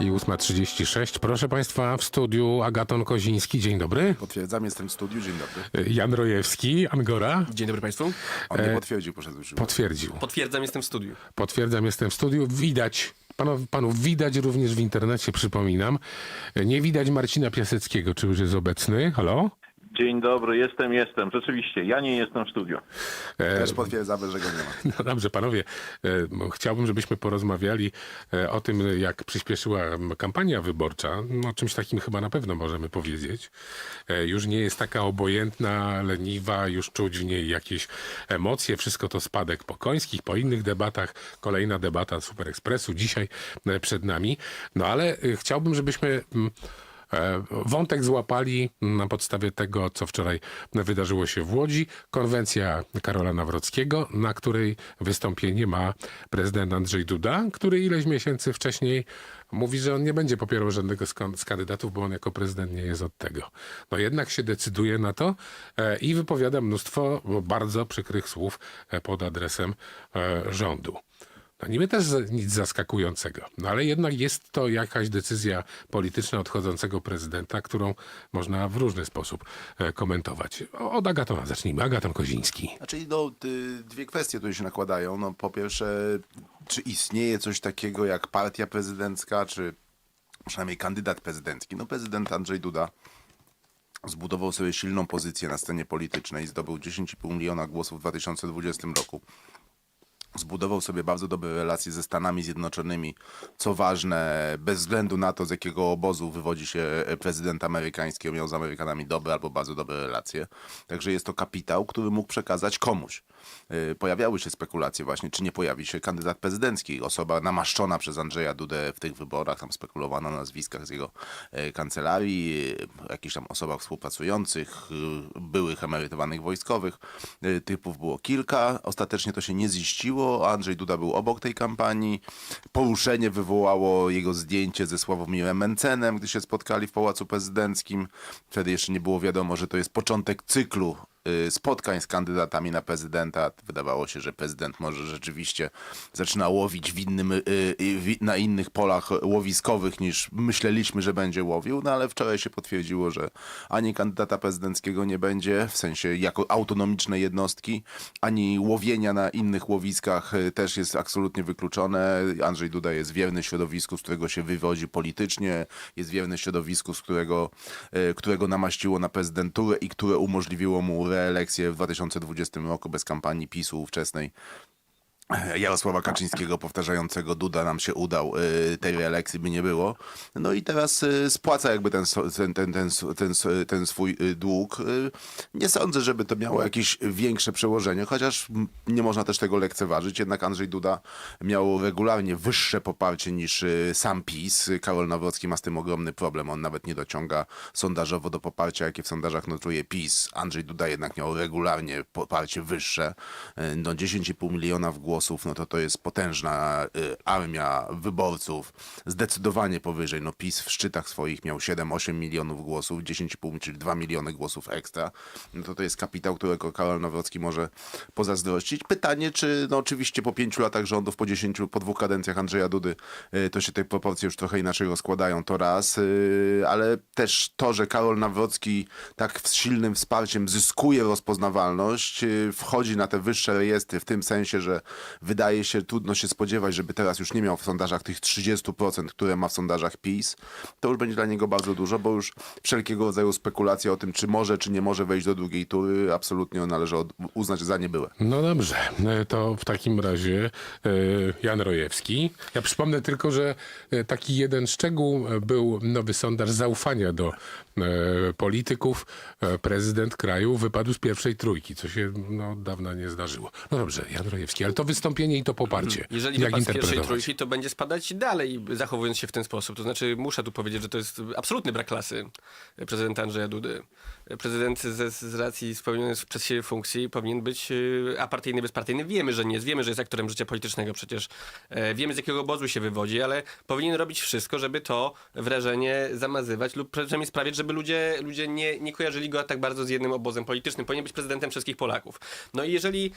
I 8.36. Proszę Państwa, w studiu Agaton Koziński. Dzień dobry. Potwierdzam, jestem w studiu. Dzień dobry. Jan Rojewski, Angora. Dzień dobry Państwu. On nie potwierdził, poszedł już. Potwierdził. Potwierdzam, jestem w studiu. Potwierdzam, jestem w studiu. Widać, panów, panów widać również w internecie, przypominam. Nie widać Marcina Piaseckiego, czy już jest obecny. Halo? Dzień dobry, jestem, jestem. Rzeczywiście, ja nie jestem w studiu. Też potwierdzamy, że go nie ma. No dobrze, panowie, e, chciałbym, żebyśmy porozmawiali e, o tym, jak przyspieszyła kampania wyborcza. No, o czymś takim chyba na pewno możemy powiedzieć. E, Już nie jest taka obojętna, leniwa, już czuć w niej jakieś emocje. Wszystko to spadek po końskich, po innych debatach. Kolejna debata Super Expressu dzisiaj e, przed nami. No ale e, chciałbym, żebyśmy... E, Wątek złapali na podstawie tego, co wczoraj wydarzyło się w Łodzi. Konwencja Karola Nawrockiego, na której wystąpienie ma prezydent Andrzej Duda, który ileś miesięcy wcześniej mówi, że on nie będzie popierał żadnego z, kan- z kandydatów, bo on jako prezydent nie jest od tego. No jednak się decyduje na to e, i wypowiada mnóstwo bardzo przykrych słów e, pod adresem rządu. No niby też nic zaskakującego, no ale jednak jest to jakaś decyzja polityczna odchodzącego prezydenta, którą można w różny sposób e, komentować. Od Agatona zacznijmy. Agaton Koziński. Znaczy, no, dwie kwestie tu się nakładają. No, po pierwsze, czy istnieje coś takiego jak partia prezydencka, czy przynajmniej kandydat prezydencki? No, prezydent Andrzej Duda zbudował sobie silną pozycję na scenie politycznej, zdobył 10,5 miliona głosów w 2020 roku. Zbudował sobie bardzo dobre relacje ze Stanami Zjednoczonymi. Co ważne, bez względu na to, z jakiego obozu wywodzi się prezydent amerykański, miał z Amerykanami dobre albo bardzo dobre relacje. Także jest to kapitał, który mógł przekazać komuś. Y, Pojawiały się spekulacje właśnie, czy nie pojawi się kandydat prezydencki, osoba namaszczona przez Andrzeja Dudę w tych wyborach, tam spekulowano na nazwiskach z jego e, kancelarii, e, jakichś tam osobach współpracujących, y, byłych emerytowanych wojskowych. Y, Typów było kilka, ostatecznie to się nie ziściło, Andrzej Duda był obok tej kampanii. Poruszenie wywołało jego zdjęcie ze Sławomirem Mencenem, gdy się spotkali w Pałacu Prezydenckim. Wtedy jeszcze nie było wiadomo, że to jest początek cyklu y, spotkań z kandydatami na prezydenta. Wydawało się, że prezydent może rzeczywiście zaczyna łowić w innym, y, y, na innych polach łowiskowych niż myśleliśmy, że będzie łowił, no ale wczoraj się potwierdziło, że ani kandydata prezydenckiego nie będzie, w sensie jako autonomicznej jednostki, ani łowienia na innych łowiskach y, też jest absolutnie wykluczone. Andrzej Duda jest wierny środowisku, z którego się wywodzi politycznie, jest wierny środowisku, z którego, y, którego namaściło na prezydenturę i które umożliwiło mu reelekcję w 2020 roku bez kampanii PiSu ówczesnej. Jarosława Kaczyńskiego powtarzającego Duda nam się udał, y, tej reelekcji by nie było. No i teraz y, spłaca jakby ten, ten, ten, ten, ten, ten swój y, dług. Nie sądzę, żeby to miało jakieś większe przełożenie, chociaż nie można też tego lekceważyć. Jednak Andrzej Duda miał regularnie wyższe poparcie niż sam PiS. Karol Nawrocki ma z tym ogromny problem. On nawet nie dociąga sondażowo do poparcia, jakie w sondażach notuje PiS. Andrzej Duda jednak miał regularnie poparcie wyższe. No 10,5 miliona w głosów, no to to jest potężna y, armia wyborców. Zdecydowanie powyżej. No PiS w szczytach swoich miał 7-8 milionów głosów, 10,5 czyli 2 miliony głosów ekstra. No to to jest kapitał, którego Karol Nawrocki może pozazdrościć. Pytanie, czy no oczywiście po pięciu latach rządów, po 10, po dwóch kadencjach Andrzeja Dudy, y, to się te proporcje już trochę inaczej rozkładają, to raz, y, ale też to, że Karol Nawrocki tak z silnym wsparciem zyskuje rozpoznawalność, wchodzi na te wyższe rejestry, w tym sensie, że wydaje się, trudno się spodziewać, żeby teraz już nie miał w sondażach tych 30%, które ma w sondażach PiS, to już będzie dla niego bardzo dużo, bo już wszelkiego rodzaju spekulacje o tym, czy może, czy nie może wejść do drugiej tury, absolutnie należy uznać za niebyłe. No dobrze, e, to w takim razie e, Jan Rojewski. Ja przypomnę tylko, że e, taki jeden szczegół był nowy sondaż zaufania do polityków. Prezydent kraju wypadł z pierwszej trójki, co się no, od dawna nie zdarzyło. No dobrze, Jan Rojewski, ale to wystąpienie i to poparcie. Jeżeli Jak wypadł z pierwszej trójki, to będzie spadać dalej, zachowując się w ten sposób. To znaczy, muszę tu powiedzieć, że to jest absolutny brak klasy prezydenta Andrzeja Dudy. Prezydent ze, z racji spełnionej przez siebie funkcji powinien być e, apartyjny, bezpartyjny. Wiemy, że nie jest. Wiemy, że jest aktorem życia politycznego przecież. E, Wiemy, z jakiego obozu się wywodzi, ale powinien robić wszystko, żeby to wrażenie zamazywać lub przynajmniej sprawić, żeby ludzie, ludzie nie, nie kojarzyli go tak bardzo z jednym obozem politycznym. Powinien być prezydentem wszystkich Polaków. No i jeżeli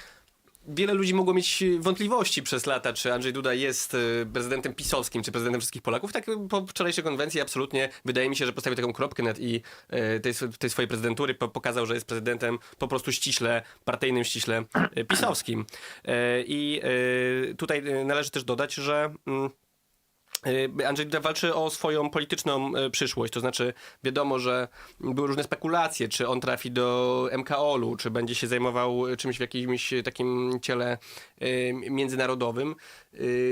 wiele ludzi mogło mieć wątpliwości przez lata, czy Andrzej Duda jest e, prezydentem pisowskim, czy prezydentem wszystkich Polaków. Tak po wczorajszej konwencji absolutnie wydaje mi się, że postawił taką kropkę nad i e, tej, tej swojej prezydentury, po, pokazał, że jest prezydentem po prostu ściśle partyjnym, ściśle pisowskim. I tutaj należy też dodać, że... Y, Andrzej Duda walczy o swoją polityczną y, przyszłość, to znaczy wiadomo, że były różne spekulacje, czy on trafi do MKOL-u, czy będzie się zajmował czymś w jakimś takim ciele y, międzynarodowym.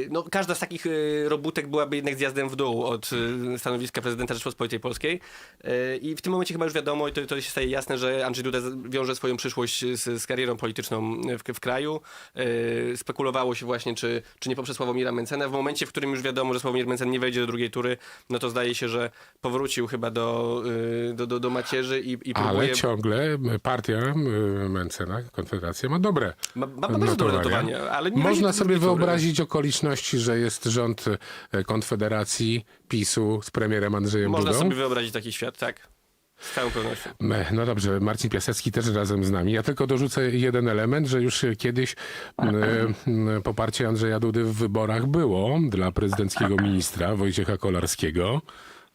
No, każda z takich robótek byłaby jednak zjazdem w dół od stanowiska prezydenta Rzeczypospolitej Polskiej i w tym momencie chyba już wiadomo i to, to się staje jasne, że Andrzej Duda wiąże swoją przyszłość z, z karierą polityczną w, w kraju. Spekulowało się właśnie, czy, czy nie poprzez Sławomira Mencena. W momencie, w którym już wiadomo, że Sławomir Mencen nie wejdzie do drugiej tury, no to zdaje się, że powrócił chyba do, y, do, do, do macierzy i, i próbuje... Ale ciągle partia y, Mencena, Konfederacja ma dobre Ma, ma bardzo dobre notowania, ale nie Można sobie wyobrazić okoliczności, że jest rząd Konfederacji, PiSu z premierem Andrzejem Można Dudą. sobie wyobrazić taki świat, tak. Z całą pewnością. No dobrze, Marcin Piasecki też razem z nami. Ja tylko dorzucę jeden element, że już kiedyś poparcie Andrzeja Dudy w wyborach było dla prezydenckiego ministra Wojciecha Kolarskiego.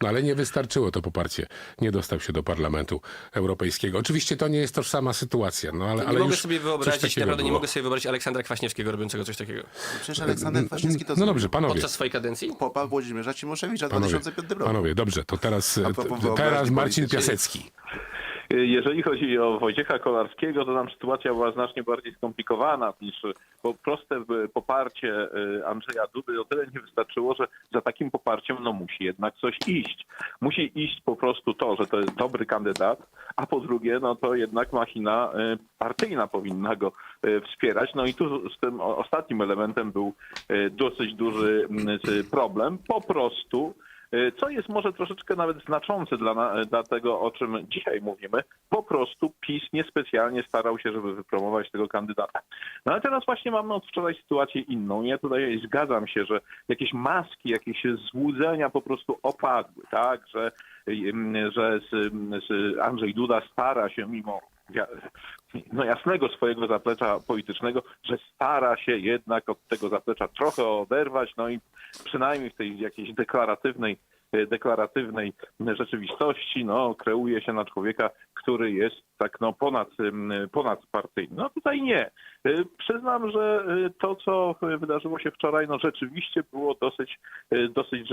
No ale nie wystarczyło to poparcie. Nie dostał się do Parlamentu Europejskiego. Oczywiście to nie jest tożsama sytuacja, no ale, Nie ale mogę sobie wyobrazić, naprawdę nie mogę sobie wyobrazić Aleksandra Kwaśniewskiego robiącego coś takiego. Przecież Aleksander Kwaśniewski to No dobrze, panowie. Podczas swojej kadencji? popa Włodzimierza Cimoszewicza w Panowie, 2005 roku. panowie, dobrze, to teraz, teraz Marcin. Piasecki. Jeżeli chodzi o Wojciecha Kolarskiego, to tam sytuacja była znacznie bardziej skomplikowana niż bo proste w- poparcie y, Andrzeja Dudy o tyle nie wystarczyło, że za takim poparciem no musi jednak coś iść. Musi iść po prostu to, że to jest dobry kandydat, a po drugie, no to jednak machina y, partyjna powinna go wspierać. No i tu z tym ostatnim elementem był dosyć duży mm, problem. Po prostu co jest może troszeczkę nawet znaczące dla, dla tego, o czym dzisiaj mówimy. Po prostu PiS niespecjalnie starał się, żeby wypromować tego kandydata. No ale teraz właśnie mamy od wczoraj sytuację inną. Ja tutaj zgadzam się, że jakieś maski, jakieś złudzenia po prostu opadły, tak, że, że Andrzej Duda stara się mimo no jasnego swojego zaplecza politycznego, że stara się jednak od tego zaplecza trochę oderwać, no i przynajmniej w tej jakiejś deklaratywnej e, deklaratywnej rzeczywistości, no, kreuje się na człowieka, który jest tak no, ponad, ponadpartyjny. No tutaj nie. Y, Przyznam, że y, to, co wydarzyło się wczoraj, no rzeczywiście było dosyć, y, dosyć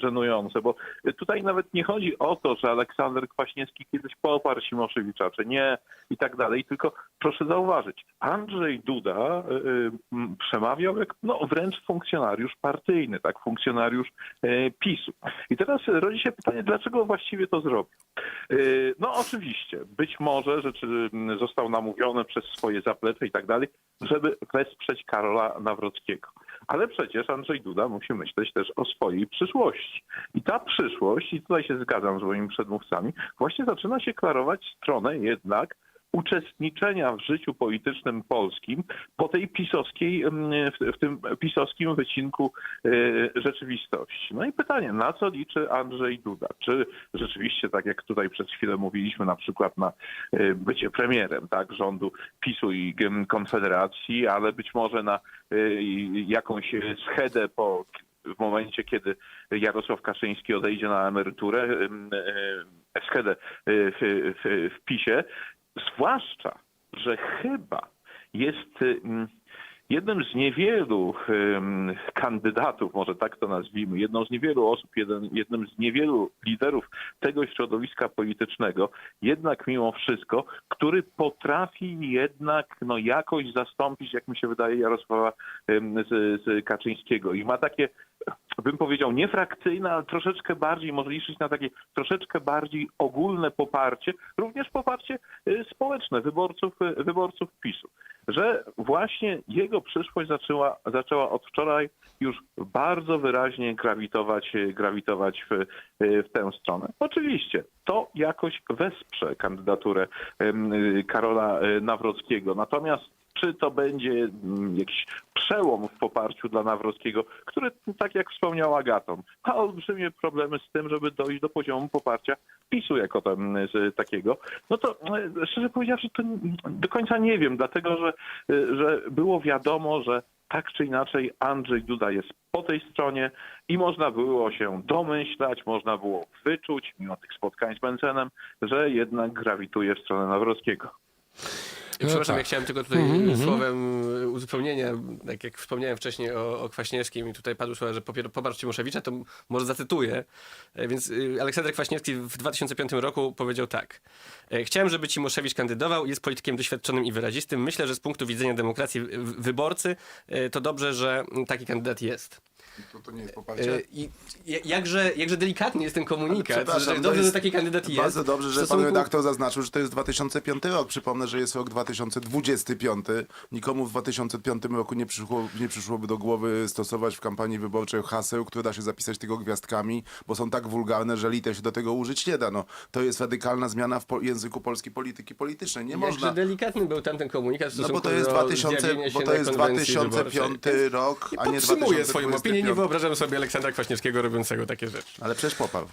żenujące, bo tutaj nawet nie chodzi o to, że Aleksander Kwaśniewski kiedyś poparł Simoszewicza, czy nie i tak dalej, tylko proszę zauważyć, Andrzej Duda przemawiał jak no, wręcz funkcjonariusz partyjny, tak, funkcjonariusz PiSu. I teraz rodzi się pytanie, dlaczego właściwie to zrobił? No oczywiście, być może, że czy mm, został namówiony przez swoje zaplecze i tak dalej, żeby wesprzeć Karola Nawrockiego. Ale przecież Andrzej Duda musi myśleć też o swojej przyszłości. I ta przyszłość, i tutaj się zgadzam z moimi przedmówcami, właśnie zaczyna się klarować stronę jednak uczestniczenia w życiu politycznym polskim po tej pisowskiej, mm, w, tym pisowskim wycinku e, rzeczywistości. No i pytanie, na co liczy Andrzej Duda? Czy rzeczywiście, tak jak tutaj przez chwilę mówiliśmy, na przykład na e, bycie premierem tak, rządu PiSu i Konfederacji, ale być może na e, jakąś schedę po w momencie, kiedy Jarosław Kaczyński odejdzie na emeryturę, em, schedę w, w, w PiSie, zwłaszcza, że chyba jest em, jednym z niewielu kandydatów, może tak to nazwijmy, jedną z niewielu osób, jeden, jednym z niewielu liderów tego środowiska politycznego, jednak mimo wszystko, który potrafi jednak no, jakoś zastąpić, jak mi się wydaje, Jarosława z, z Kaczyńskiego. I ma takie bym powiedział, nie frakcyjne, ale troszeczkę bardziej, może liczyć na takie troszeczkę bardziej ogólne poparcie, również poparcie y, społeczne wyborców, wyborców PiSu. Że właśnie jego przyszłość zaczęła, zaczęła od wczoraj już bardzo wyraźnie grawitować, grawitować w, w tę stronę. Oczywiście to jakoś wesprze kandydaturę Karola y, Nawrockiego. Natomiast czy to będzie mm, jakiś przełom w poparciu dla Nawrockiego, który, tak jak wspomniał Agaton, ma olbrzymie problemy z tym, żeby dojść do poziomu poparcia PiSu jako tam, z, takiego, no to e, szczerze powiedziawszy, to do końca nie wiem, dlatego że, e, że było wiadomo, że tak czy inaczej Andrzej Duda jest po tej stronie i można było się domyślać, można było wyczuć, mimo tych spotkań z Bencenem, że jednak grawituje w stronę Nawrockiego. No Przepraszam, tak. ja chciałem tylko tutaj słowem y, uzupełnienia, tak jak wspomniałem wcześniej o, o Kwaśniewskim i tutaj padły słowa, że popier- poparł Cimoszewicza, to może zacytuję. E, Więc y, Aleksander Kwaśniewski w 2005 roku powiedział tak. E, Chciałem, żeby Cimoszewicz kandydował, jest politykiem doświadczonym i wyrazistym. Myślę, że z punktu widzenia demokracji wyborcy e, to dobrze, że taki kandydat jest. To, to nie jest E, poparcie? I jakże, jakże delikatny jest ten komunikat, Przepraszam, że to dobrze, jest że taki kandydat jest. Bardzo dobrze, W że pan stosunku- redaktor zaznaczył, że to jest 2005 rok. Przypomnę, że jest rok 2025. Nikomu w 2005 roku nie, przyszło, nie przyszłoby do głowy stosować w kampanii wyborczej haseł, które da się zapisać tylko gwiazdkami, bo są tak wulgarne, że liter się do tego użyć nie da. No, to jest radykalna zmiana w po języku polskiej polityki politycznej. Nie Jakże można... delikatny był tamten komunikat w No stosunku bo to jest, do 2000, zjawienia się bo to na jest konwencji 2005 wyborczej. rok, a nie podtrzymuję swoją 2025. opinię, nie wyobrażam sobie Aleksandra Kwaśniewskiego robiącego takie rzeczy. Ale przecież poparł.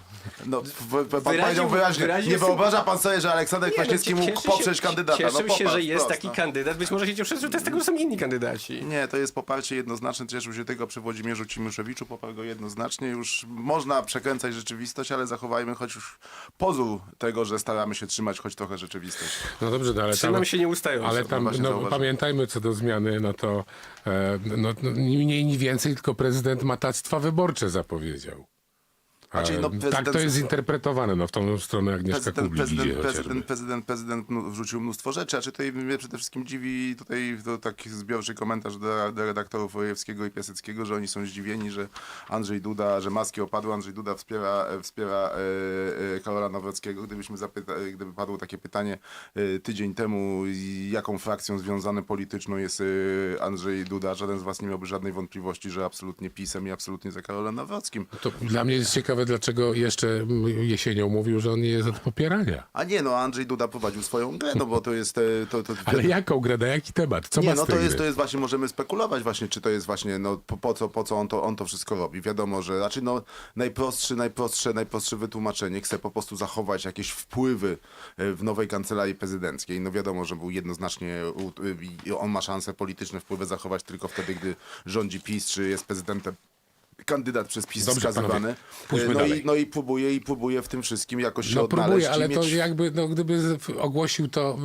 No, w, w, pan Wyraził- powiedział wyraźnie, wyraził nie sym- wyobraża pan sobie, że Aleksander Nie, no, Kwaśniewski mógł poprzeć się- kandydata. Cieszę no, się, że jest wprost, taki no. kandydat. Być może się cieszę, że to z tego są inni kandydaci. Nie, to jest poparcie jednoznaczne. Cieszył się tego przy Włodzimierzu Cimoszewiczu, poparł go jednoznacznie. Już można przekręcać rzeczywistość, ale zachowajmy choć już pozór tego, że staramy się trzymać choć trochę rzeczywistość. No dobrze, no ale tam, Trzymam się nieustająco. ale tam właśnie no, zauważyłem. pamiętajmy co do zmiany, no to e, no, no, ni mniej, ni więcej, tylko prezydent matactwa wyborcze zapowiedział. Znaczy, no, Tak to jest interpretowane, no w tą stronę Agnieszka Prezydent, idzie prezydent, chociażby. prezydent, prezydent, prezydent mnu- wrzucił mnóstwo rzeczy, a czy tutaj mnie przede wszystkim dziwi tutaj to taki zbiorczy komentarz do, do redaktorów Wojewskiego i Piaseckiego, że oni są zdziwieni, że Andrzej Duda, że maski opadły, Andrzej Duda wspiera, wspiera e, e, Karola Nawrockiego. Gdybyśmy zapyta, gdyby padło takie pytanie e, tydzień temu, jaką frakcją związany polityczną jest e, Andrzej Duda, żaden z was nie miałby żadnej wątpliwości, że absolutnie PiSem i absolutnie za Karolem Nawrockim. To dla mnie jest ciekawe, dlaczego jeszcze jesienią mówił, że on nie jest od popierania. A nie, no Andrzej Duda prowadził swoją grę, no bo to jest... e, To, to, Ale jaką grę, na jaki temat? Co nie, no to jest, to jest właśnie, możemy spekulować właśnie, czy to jest właśnie, no po, po co, po co on to, on to wszystko robi. Wiadomo, że raczej no najprostszy, najprostsze, najprostsze wytłumaczenie, chce po prostu zachować jakieś wpływy e, w nowej kancelarii prezydenckiej. No wiadomo, że był jednoznacznie, on ma szansę polityczne wpływy zachować tylko wtedy, gdy rządzi PiS, czy jest prezydentem kandydat przez PiS Dobrze, wskazywany. panowie, no, dalej. i, no i próbuje i próbuje w tym wszystkim jakoś się No odnaleźć. próbuję, i ale to mieć... jakby, no gdyby ogłosił to,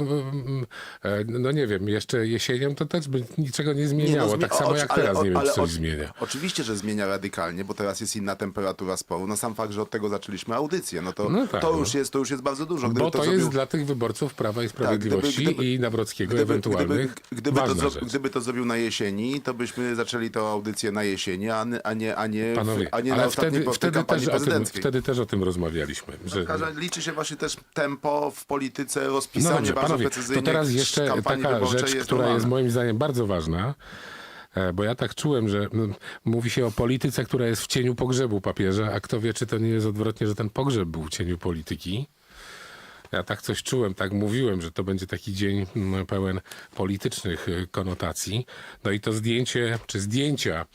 e, no nie wiem, jeszcze jesienią, to też by niczego nie zmieniało. zmie- tak samo jak ale- teraz o- nie wiem, ale czy coś o- zmienia. Oczywiście, że zmienia radykalnie, bo teraz jest inna temperatura sporu. No sam fakt, że od tego zaczęliśmy audycję, no to, No tak, to, no. już, jest, to już jest bardzo dużo. Gdyby Bo to, zrobił- jest dla tych wyborców Prawa i Sprawiedliwości gdyby- i Nawrockiego Gdyby, ewentualnych gdyby, gdyby, to rzecz. gdyby to zrobił na jesieni, to byśmy zaczęli tę audycję na jesieni, a nie, a nie, a nie, Panowie, a nie ale wtedy, wtedy, też o tym, wtedy też o tym rozmawialiśmy. Że, Liczy się właśnie też tempo w polityce, no rozpisanie dobrze, bardzo panowie, to teraz jeszcze taka rzecz, jest która jest moim zdaniem bardzo ważna. e, Bo ja tak czułem, że mówi się o polityce, która jest w cieniu pogrzebu papieża, a kto wie, czy to nie jest odwrotnie, że ten pogrzeb był w cieniu polityki. Ja tak coś czułem, tak mówiłem, że to będzie taki dzień pełen politycznych y, konotacji. No i to zdjęcie, czy zdjęcia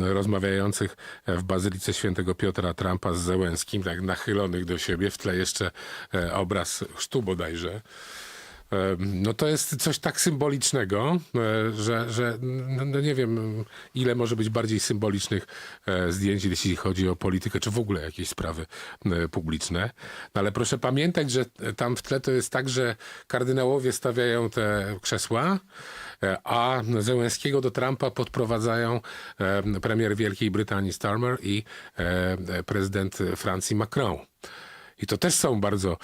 rozmawiających w Bazylice Świętego Piotra Trumpa z Zełenskim, tak nachylonych do siebie, w tle jeszcze e, obraz chrztu bodajże. No to jest coś tak symbolicznego, e, że, że no, no nie wiem, ile może być bardziej symbolicznych e, zdjęć, jeśli chodzi o politykę, czy w ogóle jakieś sprawy e, publiczne. No ale proszę pamiętać, że tam w tle to jest tak, że kardynałowie stawiają te krzesła, a Zełenskiego do Trumpa podprowadzają premier Wielkiej Brytanii Starmer i prezydent Francji Macron. I to też są bardzo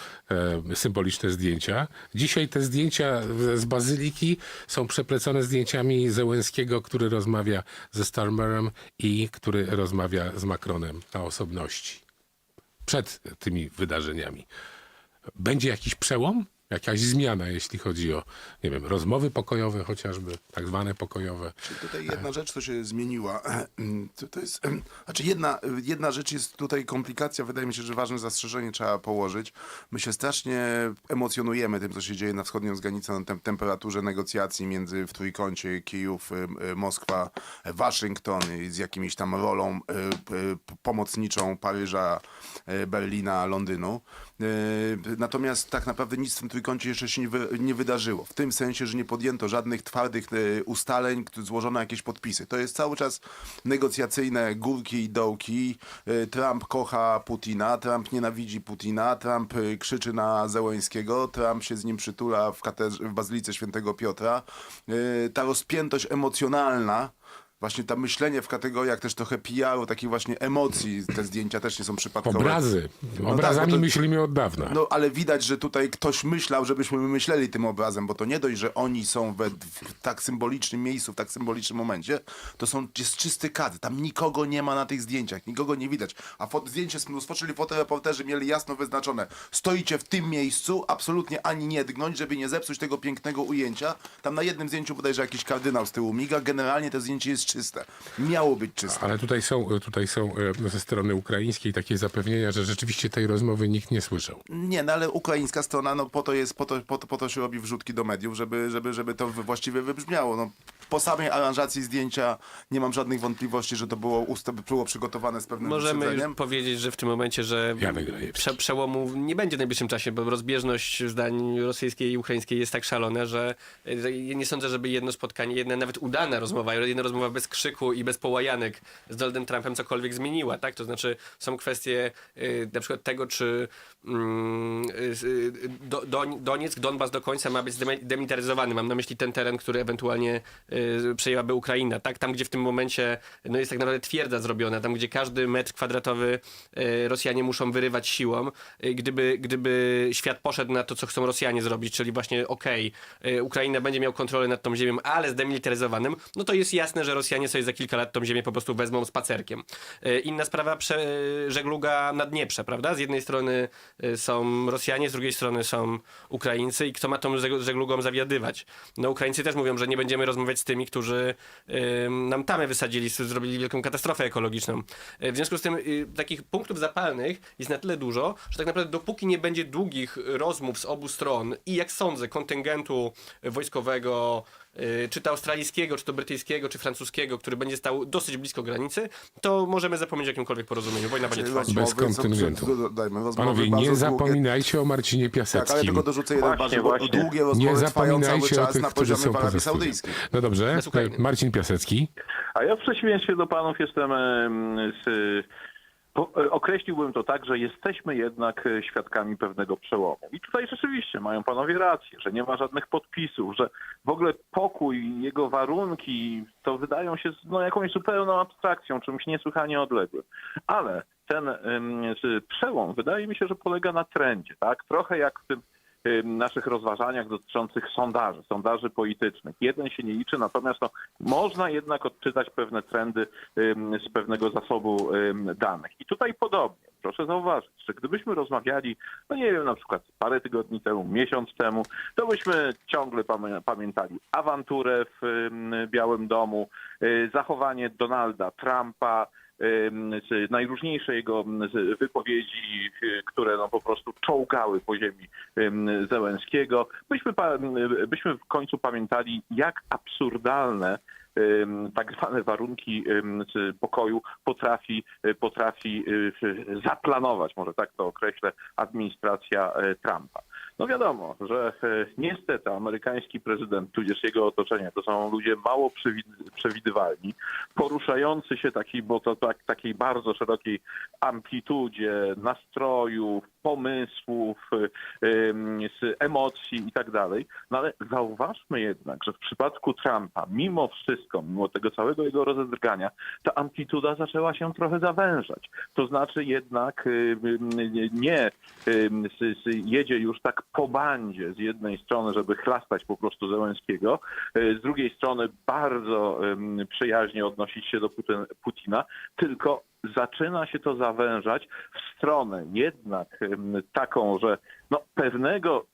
e, symboliczne zdjęcia. Dzisiaj te zdjęcia z- Bazyliki są przeplecone zdjęciami Zełenskiego, który rozmawia ze Starmerem i który rozmawia z Macronem na osobności. Przed tymi wydarzeniami. Będzie jakiś przełom? Jakaś zmiana, jeśli chodzi o, nie wiem, rozmowy pokojowe chociażby, tak zwane pokojowe. Czyli tutaj jedna rzecz, co się zmieniła, to, to jest, znaczy jedna, jedna rzecz jest tutaj komplikacja, wydaje mi się, że ważne zastrzeżenie trzeba położyć. My się strasznie emocjonujemy tym, co się dzieje na wschodnią granicą, na tem temperaturze negocjacji między w trójkącie Kijów, y, Moskwa, Waszyngton z jakimiś tam rolą pomocniczą Paryża, Berlina, Londynu. Y, Natomiast tak naprawdę nic w tym trójkącie jeszcze się nie, wy, nie wydarzyło. W tym sensie, że nie podjęto żadnych twardych y, ustaleń, złożono jakieś podpisy. To jest cały czas negocjacyjne górki i dołki. Y, Trump kocha Putina, Trump nienawidzi Putina, Trump krzyczy na Zełęńskiego, Trump się z nim przytula w, katedrze, w Bazylice Świętego Piotra. Ta rozpiętość emocjonalna Właśnie to myślenie w kategoriach też trochę PR-u, takich właśnie emocji, te zdjęcia też nie są przypadkowe. Obrazy. No Obrazami tak, to- myślimy od dawna. No ale widać, że tutaj ktoś myślał, żebyśmy my myśleli tym obrazem, bo to nie dość, że oni są we, w tak symbolicznym miejscu, w tak symbolicznym momencie, to są, jest czysty kadr. Tam nikogo nie ma na tych zdjęciach, nikogo nie widać. A fot, zdjęcie z mnóstwo, czyli fotoreporterzy mieli jasno wyznaczone. Stoicie w tym miejscu, absolutnie ani nie drgnąć, żeby nie zepsuć tego pięknego ujęcia. Tam na jednym zdjęciu bodajże jakiś kardynał z tyłu miga. Generalnie to zdjęcie jest czyste. Miało być czyste. Ale tutaj są, tutaj są e, ze strony ukraińskiej takie zapewnienia, że rzeczywiście tej rozmowy nikt nie słyszał. Nie, no ale ukraińska strona, no po to jest, po to, po to, po to się robi wrzutki do mediów, żeby, żeby, żeby to właściwie wybrzmiało. No, po samej aranżacji zdjęcia nie mam żadnych wątpliwości, że to było, usta- było przygotowane z pewnym Możemy wyprzedzeniem. już powiedzieć, że w tym momencie, że Grajewski. prze, przełomu nie będzie w najbliższym czasie, bo rozbieżność zdań rosyjskiej i ukraińskiej jest tak szalona, że, że ja nie sądzę, żeby jedno spotkanie, jedna nawet udana rozmowa, jedna rozmowa bez krzyku i bez połajanek z Donaldem Trumpem cokolwiek zmieniła, tak? To znaczy są kwestie y, na przykład tego, czy mm, y, y, do, Doń- Donieck, Donbas do końca ma być zdemi- demilitaryzowany. Mam na myśli ten teren, który ewentualnie y, przejęłaby Ukraina, tak? Tam, gdzie w tym momencie no, jest tak naprawdę twierdza zrobiona, tam, gdzie każdy metr kwadratowy y, Rosjanie muszą wyrywać siłą. Y, Gdyby, gdyby świat poszedł na to, co chcą Rosjanie zrobić, czyli właśnie okej, y, Ukraina będzie miał kontrolę nad tą ziemią, ale zdemilitaryzowanym, no to jest jasne, że Rosjanie sobie za kilka lat tą ziemię po prostu wezmą spacerkiem. Y, Inna sprawa, prze, żegluga na Dnieprze, prawda? Z jednej strony y, są Rosjanie, z drugiej strony są Ukraińcy i kto ma tą żeg- żeglugą zawiadywać? No Ukraińcy też mówią, że nie będziemy rozmawiać z tymi, którzy nam tamę wysadzili, zrobili wielką katastrofę ekologiczną. Y, W związku z tym y, takich punktów zapalnych jest na tyle dużo, że tak naprawdę dopóki nie będzie długich rozmów z obu stron i jak sądzę kontyngentu wojskowego, czy to australijskiego, czy to brytyjskiego, czy francuskiego, który będzie stał dosyć blisko granicy, to możemy zapomnieć o jakimkolwiek porozumieniu. Wojna będzie trwać. Bez rozmowy Panowie, nie zapominajcie o Marcinie Tak, ale Piaseckim. tylko dorzucę jeden Właśnie, bardzo bo właśnie. długie nie rozmowy cały zapominajcie o czas tych, na którzy poziomie są w Arabii poza. No dobrze. Marcin Piasecki. A ja w przeciwieństwie do panów jestem em, z, określiłbym to tak, że jesteśmy jednak e, świadkami pewnego przełomu. I tutaj rzeczywiście mają panowie rację, że nie ma żadnych podpisów, że w ogóle pokój, jego warunki to wydają się no, jakąś zupełną abstrakcją, czymś niesłychanie odległym. Ale ten przełom wydaje mi się, że polega na trendzie, tak? Trochę jak w tym naszych rozważaniach dotyczących sondaży, sondaży politycznych. Jeden się nie liczy, natomiast no, można jednak odczytać pewne trendy z pewnego zasobu danych. I tutaj podobnie. Proszę zauważyć, że gdybyśmy rozmawiali, no nie wiem, na przykład parę tygodni temu, miesiąc temu, to byśmy ciągle pamię- pamiętali awanturę w Białym Domu, e, zachowanie Donalda Trumpa, najróżniejsze jego wypowiedzi, e, które no po prostu czołgały po ziemi em, Zełenskiego. Byśmy, byśmy w końcu pamiętali, jak absurdalne tak zwane warunki pokoju potrafi, e, potrafi e, zaplanować, może tak to określę, administracja Trumpa. No wiadomo, że e, niestety amerykański prezydent, tudzież jego otoczenie, to są ludzie mało przewid- przewidywalni, poruszający się taki, bo to tak, takiej bardzo szerokiej amplitudzie nastrojów, pomysłów, e, emocji i tak dalej. No ale zauważmy jednak, że w przypadku Trumpa, mimo wszystko, mimo tego całego jego rozedrgania, ta amplituda zaczęła się trochę zawężać. To znaczy jednak y, nie jedzie już tak po bandzie z jednej strony, żeby chlastać po prostu Zełenskiego, y, z drugiej strony bardzo przyjaźnie odnosić się do Putina, tylko zaczyna się to zawężać w stronę jednak taką, że no, pewnego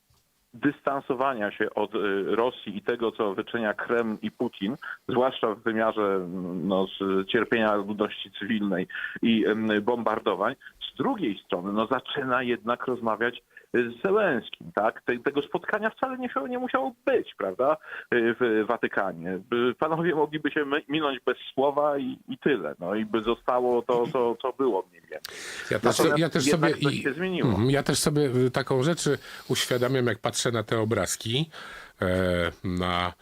dystansowania się od y, Rosji i tego, co wyczynia Kreml i Putin, zwłaszcza w wymiarze no, cierpienia ludności cywilnej i bombardowań, z drugiej strony no, zaczyna jednak rozmawiać z Zełenskim, tak? Te, tego spotkania wcale nie, nie musiało być, prawda, w Watykanie. Panowie mogliby się minąć bez słowa i, i tyle, no i by zostało to, co, co było mniej więcej. Ja też, Natomiast ja też sobie coś się zmieniło. Mhm, ja też sobie y, taką rzecz y, uświadamiam, jak patrzę na te obrazki, e, na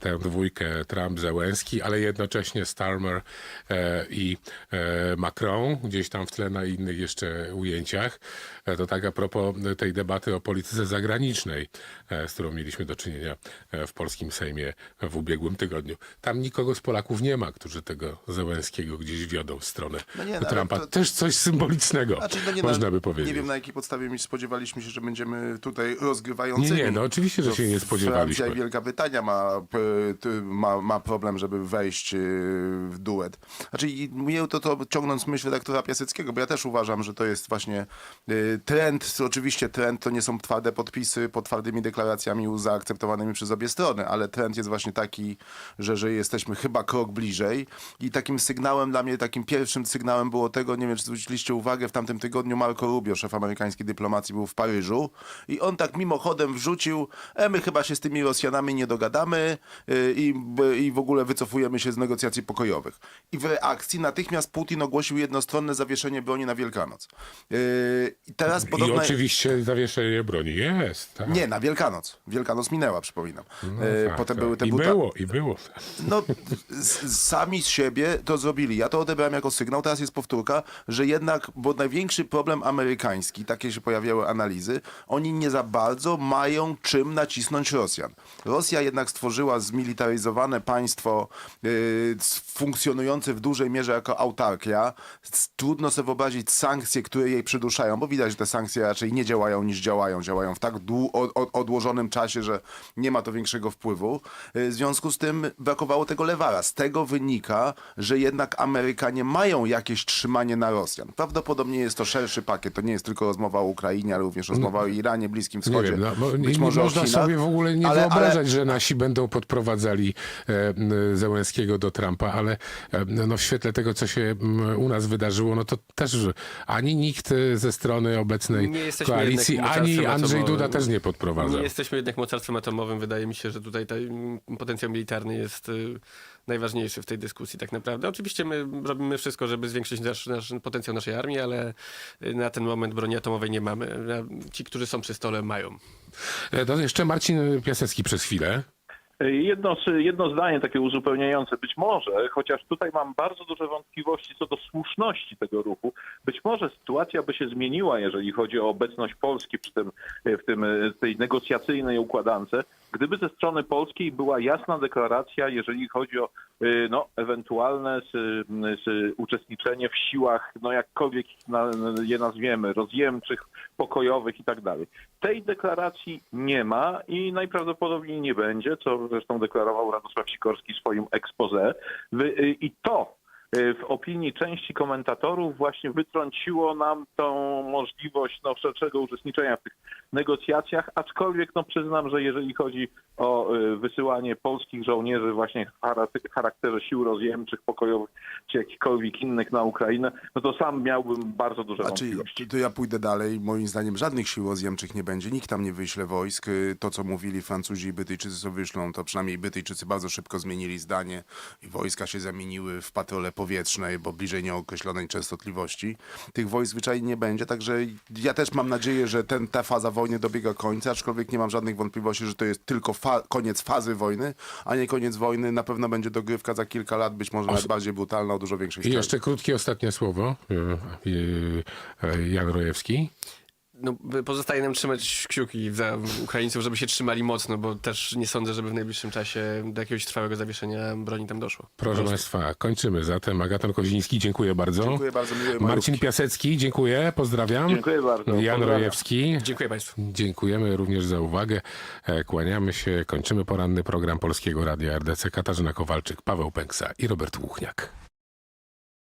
tę dwójkę Trump-Zełenski, ale jednocześnie Starmer e, i e, Macron, gdzieś tam w tle na innych jeszcze ujęciach. E, to tak a propos tej debaty o polityce zagranicznej, e, z którą mieliśmy do czynienia e, w polskim Sejmie w ubiegłym tygodniu. Tam nikogo z Polaków nie ma, którzy tego Zełenskiego gdzieś wiodą w stronę No nie, no, Trumpa. to- Też coś symbolicznego, Znaczy, no nie, można by powiedzieć. Nie wiem na jakiej podstawie mi spodziewaliśmy się, że będziemy tutaj rozgrywającymi. Nie, nie, no oczywiście, że się nie spodziewaliśmy. Francja i Wielka Brytania ma, ma, ma problem, żeby wejść y, w duet. Znaczy, mówię to, to ciągnąc myśl redaktora Piaseckiego, bo ja też uważam, że to jest właśnie y, trend. Oczywiście trend to nie są twarde podpisy pod twardymi deklaracjami zaakceptowanymi przez obie strony, ale trend jest właśnie taki, że, że jesteśmy chyba krok bliżej i takim sygnałem dla mnie, takim pierwszym sygnałem było tego, nie wiem, czy zwróciliście uwagę, w tamtym tygodniu Marco Rubio, szef amerykańskiej dyplomacji, był w Paryżu i on tak mimochodem wrzucił, e, my chyba się z tymi Rosjanami nie dogadamy y, i, i w ogóle wycofujemy się z negocjacji pokojowych. I w reakcji natychmiast Putin ogłosił jednostronne zawieszenie broni na Wielkanoc. Y, I teraz I podobne... oczywiście zawieszenie broni jest. Tak. Nie, na Wielkanoc. Wielkanoc minęła, przypominam. No E, tak, Potem tak. były te I buta... było, i było. No, sami z siebie to zrobili. Ja to odebrałem jako sygnał. Teraz jest powtórka, że jednak, bo największy problem amerykański, takie się pojawiały analizy, oni nie za bardzo mają czym nacisnąć Rosjan. Rosja jednak stworzyła zmilitaryzowane państwo s- funkcjonujące w dużej mierze jako autarkia. Trudno sobie wyobrazić sankcje, które jej przyduszają, bo widać, że te sankcje raczej nie działają niż działają. Działają w tak odłożonym czasie, że nie ma to większego wpływu. Y, W związku z tym brakowało tego lewara. Z tego wynika, że jednak Amerykanie mają jakieś trzymanie na Rosjan. Prawdopodobnie jest to szerszy pakiet. To nie jest tylko rozmowa o Ukrainie, ale również rozmowa o Iranie, Bliskim Nie Wschodzie. wiem, no, nie, być nie może można Chinach. sobie w ogóle nie ale, wyobrażać, ale, że nasi będą podprowadzali e, Zełenskiego do Trumpa, ale e, no, w świetle tego, co się u nas wydarzyło, no to też ani nikt e, ze strony obecnej koalicji, ani Andrzej atomowym. Duda też nie podprowadzał. Nie jesteśmy jednak mocarstwem atomowym. Wydaje mi się, że tutaj ten potencjał militarny jest najważniejszy w tej dyskusji tak naprawdę. Oczywiście my robimy wszystko, żeby zwiększyć nasz, nasz potencjał naszej armii, ale na ten moment broni atomowej nie mamy. Ci, którzy są przy stole mają. To jeszcze Marcin Piasecki przez chwilę. Jedno, jedno zdanie takie uzupełniające. Być może, chociaż tutaj mam bardzo duże wątpliwości co do słuszności tego ruchu, być może sytuacja by się zmieniła, jeżeli chodzi o obecność Polski przy tym, w tym, tej negocjacyjnej układance, gdyby ze strony polskiej była jasna deklaracja, jeżeli chodzi o y, no, ewentualne z, z uczestniczenie w siłach, no jakkolwiek je nazwiemy, rozjemczych, pokojowych i tak dalej. Tej deklaracji nie ma i najprawdopodobniej nie będzie, co zresztą deklarował Radosław Sikorski w swoim expose. Y, I to w opinii części komentatorów właśnie wytrąciło nam tą możliwość no, wszelkiego uczestniczenia w tych negocjacjach, aczkolwiek no, przyznam, że jeżeli chodzi o y, wysyłanie polskich żołnierzy właśnie w charak- charakterze sił rozjemczych, pokojowych czy jakichkolwiek innych na Ukrainę, no to sam miałbym bardzo duże Znaczy, wątpliwości. to, to ja pójdę dalej. Moim zdaniem żadnych sił rozjemczych nie będzie. Nikt tam nie wyśle wojsk. Y, To, co mówili Francuzi i Brytyjczycy, co wyślą, to przynajmniej Brytyjczycy bardzo szybko zmienili zdanie i wojska się zamieniły w patrole powietrznej, bo bliżej nieokreślonej częstotliwości. Tych wojsk zwyczajnie nie będzie, także ja też mam nadzieję, że ten, ta faza wojny dobiega końca, aczkolwiek nie mam żadnych wątpliwości, że to jest tylko fa- koniec fazy wojny, a nie koniec wojny. Na pewno będzie dogrywka za kilka lat, być może nawet bardziej brutalna, o dużo większej I skali. jeszcze krótkie ostatnie słowo. E, e, e, Jan Rojewski. No, pozostaje nam trzymać kciuki za Ukraińców, żeby się trzymali mocno, bo też nie sądzę, żeby w najbliższym czasie do jakiegoś trwałego zawieszenia broni tam doszło. Proszę Państwa, kończymy zatem. Agaton Koziński, dziękuję bardzo. Dziękuję bardzo, Marcin majówki. Piasecki, dziękuję, pozdrawiam. Dziękuję bardzo, Jan pozdrawiam. Rojewski. Dziękuję Państwu. Dziękujemy również za uwagę. E, Kłaniamy się, kończymy poranny program Polskiego Radia RDC. Katarzyna Kowalczyk, Paweł Pęksa i Robert Łuchniak.